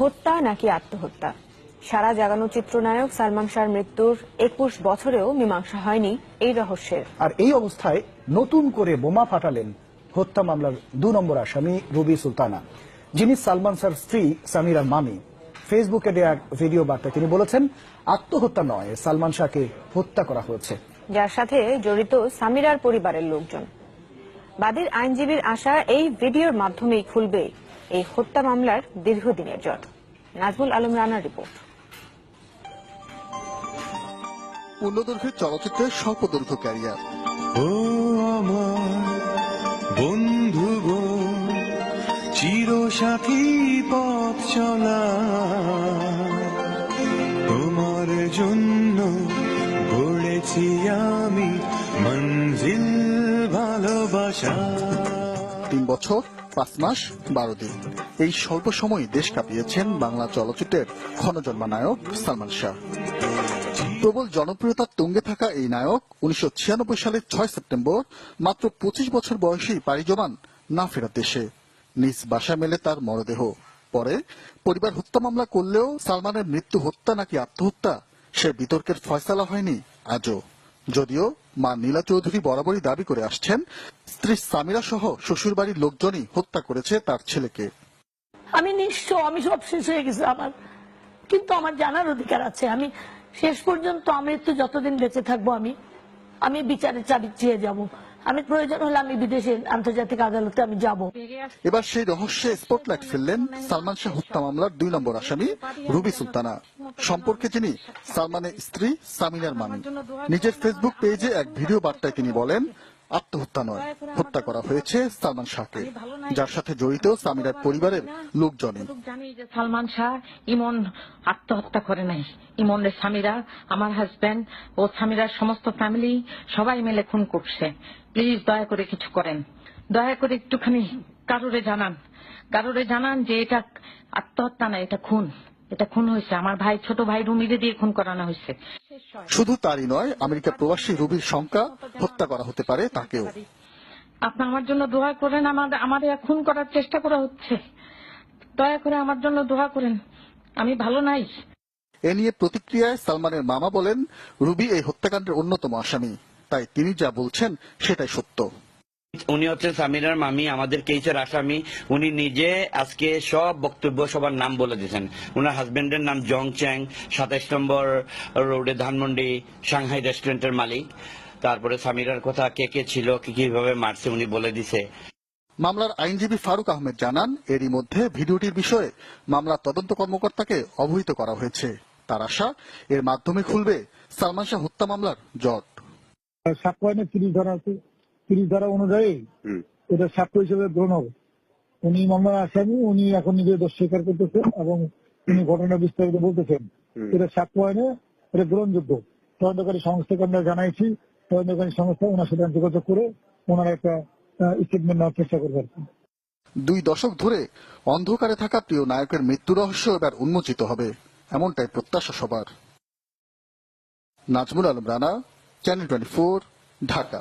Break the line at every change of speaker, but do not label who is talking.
হত্যা নাকি আত্মহত্যা? সারা জাগানো চিত্রনায়ক সালমান শাহর মৃত্যুর একুশ বছরেও মীমাংসা হয়নি এই রহস্যের।
আর এই অবস্থায় নতুন করে বোমা ফাটালেন হত্যা মামলার দু নম্বর আসামি রুবি সুলতানা যিনি সালমান স্যার স্ত্রী সামিরার মামি। ফেসবুকে দেয়া ভিডিও বার্তায় তিনি বলেছেন আত্মহত্যা নয় সালমান শাহকে হত্যা করা হয়েছে।
যার সাথে জড়িত সামিরার পরিবারের লোকজন। বাদীর আইনজীবীর আশা এই ভিডিওর মাধ্যমেই খুলবে। এই হত্যা মামলার দীর্ঘদিনের জট। নাজমুল আলম রানার রিপোর্ট।
পূর্ণদৈর্ঘ্যের চলচ্চিত্রের স্বল্পদৈর্ঘ্য ক্যারিয়ার।
ও আমার বন্ধু গো চিরসাথী পথ চলা। তোমার জন্য গড়েছি আমি মঞ্জিল ভালোবাসা।
তিন বছর পাঁচ মাস, বারো দিন। এই স্বল্প সময় দেশ কাঁপিয়েছেন বাংলা চলচ্চিত্রের ক্ষণজন্মা নায়ক সালমান শাহ। প্রবল জনপ্রিয়তার তুঙ্গে থাকা এই নায়ক উনিশশো ছিয়ানব্বই সালের ছয় সেপ্টেম্বর মাত্র পঁচিশ বছর বয়সেই পাড়ি জমান না ফেরার দেশে। নিজ বাসা মেলে তার মরদেহ। পরে পরিবার হত্যা মামলা করলেও সালমানের মৃত্যু হত্যা নাকি আত্মহত্যা, সে বিতর্কের ফয়সালা হয়নি আজও। যদিও মা নীলা চৌধুরী বরাবরই দাবি করে আসছেন, স্ত্রী সামিরা সহ শ্বশুরবাড়ির লোকজনই হত্যা করেছে তার ছেলেকে।
আমি নিঃস্ব, আমি সব শেষ হয়ে গেছে আমার। কিন্তু আমার জানার অধিকার আছে। আমি শেষ পর্যন্ত আমি তো যতদিন বেঁচে থাকব আমি আমি বিচারের চাবি চেয়ে যাব। আমি প্রয়োজন হলে আমি বিদেশে আন্তর্জাতিক আদালতে আমি যাব।
এবার সেই রহস্যে স্পটলাইট ফেললেন সালমান শাহ হত্যা মামলার দুই নম্বর আসামি রুবি সুলতানা। সম্পর্কে যিনি সালমানের স্ত্রী সামিনার মামি। নিজের ফেসবুক পেজে এক ভিডিও বার্তায় তিনি বলেন আত্মহত্যা নয় হত্যা করা হয়েছে সালমান শাহকে যার সাথে জড়িত সামিনার পরিবারের লোকজনই।
জানি যে সালমান শাহ ইমন আত্মহত্যা করে নাই। ইমনের স্বামীরা আমার হাজবেন্ড ও স্বামীরার সমস্ত ফ্যামিলি সবাই মিলে খুন করছে। প্লিজ দয়া করে কিছু করেন। দয়া করে একটুখানি কারোরে জানান। কারোরে জানান যে এটা আত্মহত্যা না এটা খুন। এটা খুন হয়েছে। আমার ভাই ছোট ভাই রুমিরে দিয়ে খুন করানো হয়েছে।
শুধু তারই নয় আমেরিকা প্রবাসী রুবির শঙ্কা হত্যা করা হতে পারে তাকেও।
আপনি আমার জন্য দোয়া করেন আমাদের আমার খুন করার চেষ্টা করা হচ্ছে। দয়া করে আমার জন্য দোয়া করেন। আমি ভালো নাই।
এ নিয়ে প্রতিক্রিয়ায় সালমানের মামা বলেন রুবি এই হত্যাকাণ্ডের অন্যতম আসামি। তাই তিনি যা বলছেন সেটাই সত্য।
উনি হচ্ছেন সামিরার মামি আমাদের কেসের আসামি। উনি নিজে আজকে সব বক্তব্য সবার নাম বলে দিয়েছেন। ওনার হাজবেন্ডের নাম জং চ্যাং সাতাইশ নম্বর রোডে ধানমন্ডি সাংহাই রেস্টুরেন্টের মালিক। তারপরে সামিরার কথা কে কে ছিল কি কীভাবে মারছে উনি বলে দিছে।
মামলার আইনজীবী ফারুক আহমেদ জানান এরই মধ্যে ভিডিওটির বিষয়ে মামলার তদন্ত কর্মকর্তাকে অবহিত করা হয়েছে। তার আশা এর মাধ্যমে খুলবে সালমান শাহ হত্যা মামলার জট।
সাক্ষ্য আইনে তিরিশ ধারা আছে। তিরিশ ধারা অনুযায়ী এটা সাক্ষ্য হিসেবে গ্রহণ হবে। উনি মামলার আসামি উনি এখন নিজের দোষ স্বীকার করতেছেন এবং তিনি ঘটনা বিস্তারিত বলতেছেন। এটা সাক্ষ্য আইনে এটা গ্রহণযোগ্য। তদন্তকারী সংস্থাকে আমরা জানাইছি তদন্তকারী সংস্থা ওনার সাথে যোগাযোগ করে ওনার একটা স্টেটমেন্ট নেওয়ার চেষ্টা করবে
দুই দশক ধরে অন্ধকারে থাকা প্রিয় নায়কের মৃত্যু রহস্য এবার উন্মোচিত হবে এমনটাই প্রত্যাশা সবার। Nazmul Alam Rana channel twenty Dhaka.